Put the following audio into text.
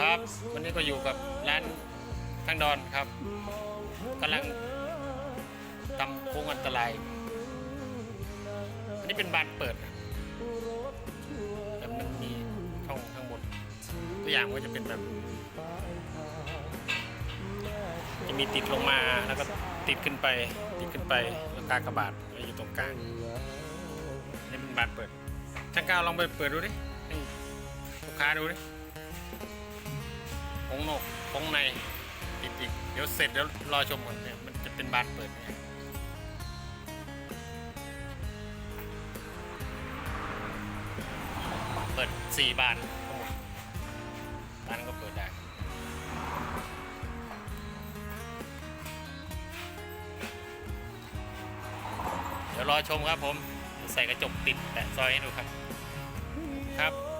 ครับวันนี้ก็อยู่กับร้านทางดอนครับกำลังทำโค้งอันตราย อันนี้เป็นบานเปิดแต่มันมีช่องข้างบนตัวอย่างก็จะเป็นแบบจะมีติดลงมาแล้วก็ติดขึ้นไป ติดขึ้นไปแล้วกากระบาดอยู่ตรงกลางนี่เป็นบานเปิดช่างก้าวลองไปเปิดดูดิ กค้าดูดิของนอกของในติดอีกเดี๋ยวเสร็จเดี๋ยวรอชมก่อนเนี่ยมันจะเป็นบานเปิดเนี่ยเปิดสี่บานทั้งหมดบานก็เปิดได้เดี๋ยวรอชมครับผม ใส่กระจกติดแปะซอยให้ดูครับ ครับ